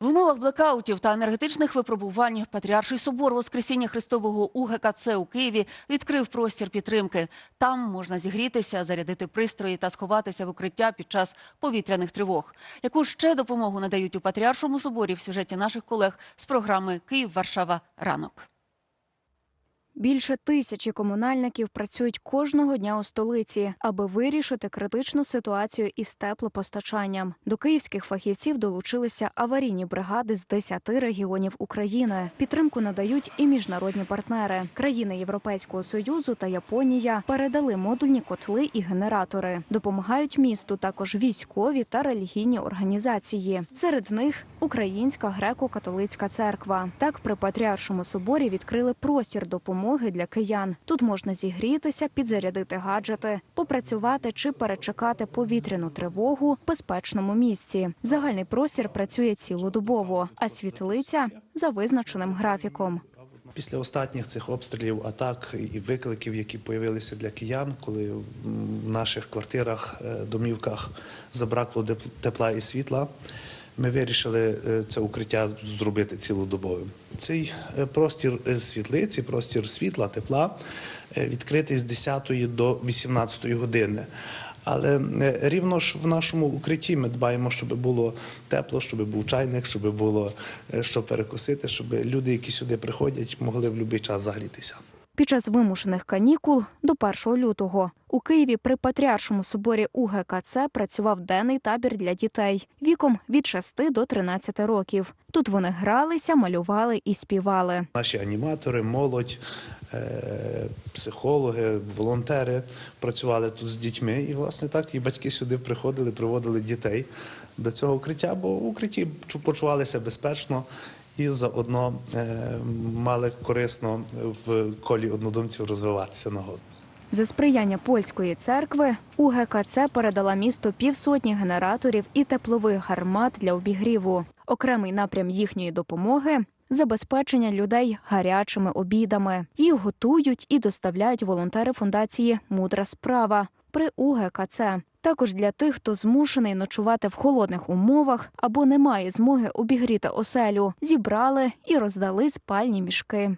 В умовах блекаутів та енергетичних випробувань Патріарший собор Воскресіння Христового УГКЦ у Києві відкрив простір підтримки. Там можна зігрітися, зарядити пристрої та сховатися в укриття під час повітряних тривог. Яку ще допомогу надають у Патріаршому соборі в сюжеті наших колег з програми Київ Варшава ранок. Більше тисячі комунальників працюють кожного дня у столиці, аби вирішити критичну ситуацію із теплопостачанням. До київських фахівців долучилися аварійні бригади з 10 регіонів України. Підтримку надають і міжнародні партнери. Країни Європейського союзу та Японія передали модульні котли і генератори. Допомагають місту також військові та релігійні організації. Серед них Українська греко-католицька церква. Так при Патріаршому соборі відкрили простір допомоги для киян. Тут можна зігрітися, підзарядити гаджети, попрацювати чи перечекати повітряну тривогу в безпечному місці. Загальний простір працює цілодобово, а світлиця за визначеним графіком. Після останніх цих обстрілів, атак і викликів, які появилися для киян, коли в наших квартирах, е, домівках забракло тепла і світла, ми вирішили е, це укриття зробити цілодобовим. Цей е, простір е, світлиці, простір світла, тепла відкритий з 10 до 18 години. Але рівно ж в нашому укритті ми дбаємо, щоб було тепло, щоб був чайник, щоб було що перекусити, щоб люди, які сюди приходять, могли в будь-який час загрітися. Під час вимушених канікул до 1 лютого у Києві при Патріаршому соборі УГКЦ працював денний табір для дітей віком від 6 до 13 років. Тут вони гралися, малювали і співали. Наші аніматори, молодь, е, психологи, волонтери працювали тут з дітьми. І, власне, так і батьки сюди приходили, приводили дітей до цього укриття, бо в укритті чу- почувалися безпечно і заодно е, мали корисно в колі однодумців розвиватися нагодно. За сприяння польської церкви УГКЦ передала місту півсотні генераторів і теплових гармат для обігріву. Окремий напрям їхньої допомоги забезпечення людей гарячими обідами. Їх готують і доставляють волонтери фундації Мудра справа при УГКЦ. Також для тих, хто змушений ночувати в холодних умовах або не має змоги обігріти оселю, зібрали і роздали спальні мішки.